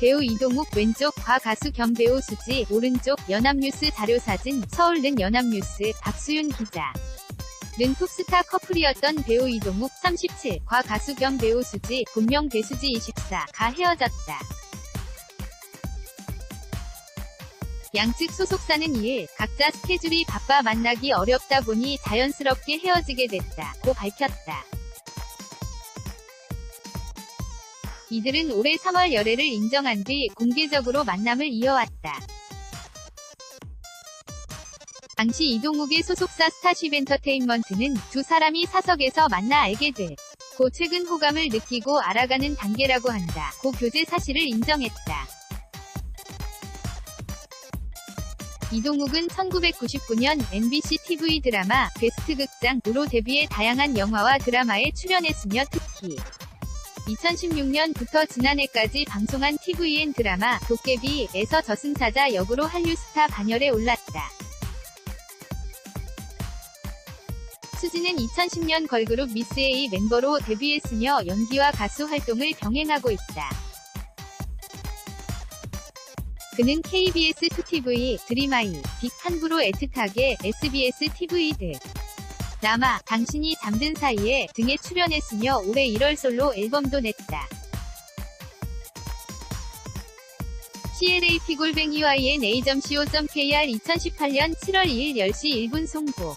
배우 이동욱 왼쪽 과 가수 겸 배우 수지 오른쪽 연합뉴스 자료사진 서울는 연합뉴스 박수윤 기자 는 톱스타 커플이었던 배우 이동욱 37, 과 가수 겸 배우 수지 본명 배수지 24, 가 헤어졌다. 양측 소속사는 이에 각자 스케줄이 바빠 만나기 어렵다 보니 자연스럽게 헤어지게 됐다 고 밝혔다. 이들은 올해 3월 열애를 인정한 뒤 공개적으로 만남을 이어왔다. 당시 이동욱의 소속사 스타쉽 엔터테인먼트는 두 사람이 사석에서 만나 알게 돼. 고 최근 호감을 느끼고 알아가는 단계라고 한다. 고 교제 사실을 인정했다. 이동욱은 1999년 MBC TV 드라마 베스트 극장으로 데뷔해 다양한 영화와 드라마에 출연했으며 특히 2016년부터 지난해까지 방송한 TVN 드라마 도깨비에서 저승사자 역으로 한류 스타 반열에 올랐다. 수지는 2010년 걸그룹 미스 A 멤버로 데뷔했으며 연기와 가수 활동을 병행하고 있다. 그는 KBS 2TV, 드림아이, 빅 한부로 애틋하게 SBS TV 등 남아, 당신이 잠든 사이에 등에 출연했으며 올해 1월 솔로 앨범도 냈다. CLA 피골뱅이 YN A.co.kr 2018년 7월 2일 10시 1분 송보